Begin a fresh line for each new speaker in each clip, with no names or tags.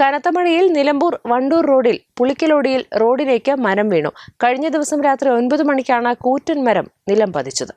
കനത്ത മഴയിൽ നിലമ്പൂർ വണ്ടൂർ റോഡിൽ പുളിക്കലോടിയിൽ റോഡിലേക്ക് മരം വീണു. കഴിഞ്ഞ ദിവസം രാത്രി ഒൻപത് മണിക്കാണ് കൂറ്റൻ മരം നിലം പതിച്ചത്.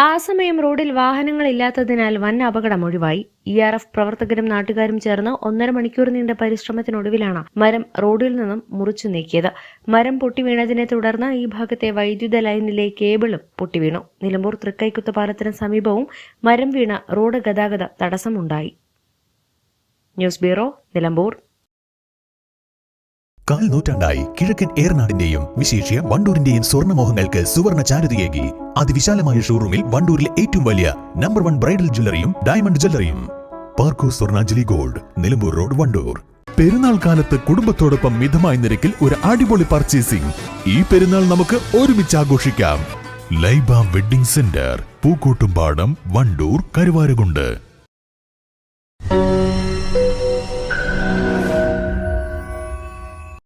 ആ സമയം റോഡിൽ വാഹനങ്ങളില്ലാത്തതിനാൽ വൻ അപകടം ഒഴിവായി. ഇ ആർ എഫ് പ്രവർത്തകരും നാട്ടുകാരും ചേർന്ന് ഒന്നര മണിക്കൂർ നീണ്ട പരിശ്രമത്തിനൊടുവിലാണ് മരം റോഡിൽ നിന്നും മുറിച്ചു നീക്കിയത്. മരം പൊട്ടി വീണതിനെ തുടർന്ന് ഈ ഭാഗത്തെ വൈദ്യുത ലൈനിലെ കേബിളും പൊട്ടിവീണു നിലമ്പൂർ തൃക്കൈക്കുത്ത് പാലത്തിന് സമീപവും മരം വീണ റോഡ് ഗതാഗത തടസ്സമുണ്ടായി. News bureau Nilambur.
കാൽ നൂറ്റാണ്ടായി കിഴക്കൻ ഏറനാടിന്റെയും വിശേഷ്യ വണ്ടൂരിന്റെയും സ്വർണമോഹങ്ങൾക്ക് സുവർണ ചാരുതയേകി. അതിവിശാലമായ ഷോറൂമിൽ വണ്ടൂരിലെ ഏറ്റവും വലിയ നമ്പർ വൺ ബ്രൈഡൽ ജ്വല്ലറിയും ഡയമണ്ട് ജ്വല്ലറിയും പാർക്കോ സ്വർണാഞ്ജലി ഗോൾഡ് നിലമ്പൂർ റോഡ് വണ്ടൂർ.
പെരുന്നാൾ കാലത്ത് കുടുംബത്തോടൊപ്പം മിതമായ നിരക്കിൽ ഒരു അടിപൊളി പർച്ചേസിംഗ് ഈ പെരുന്നാൾ നമുക്ക് ഒരുമിച്ച് ആഘോഷിക്കാം. Laiba wedding centre Pookkottumpadam Wandoor Karuvarakundu.